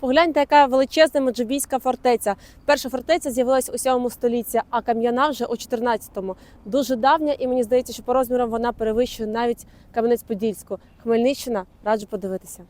Погляньте, яка величезна Меджибійська фортеця. Перша фортеця з'явилася у 7 столітті, а кам'яна вже у 14-му. Дуже давня, і мені здається, що по розмірам вона перевищує навіть Кам'янець-Подільську. Хмельниччина раджу подивитися.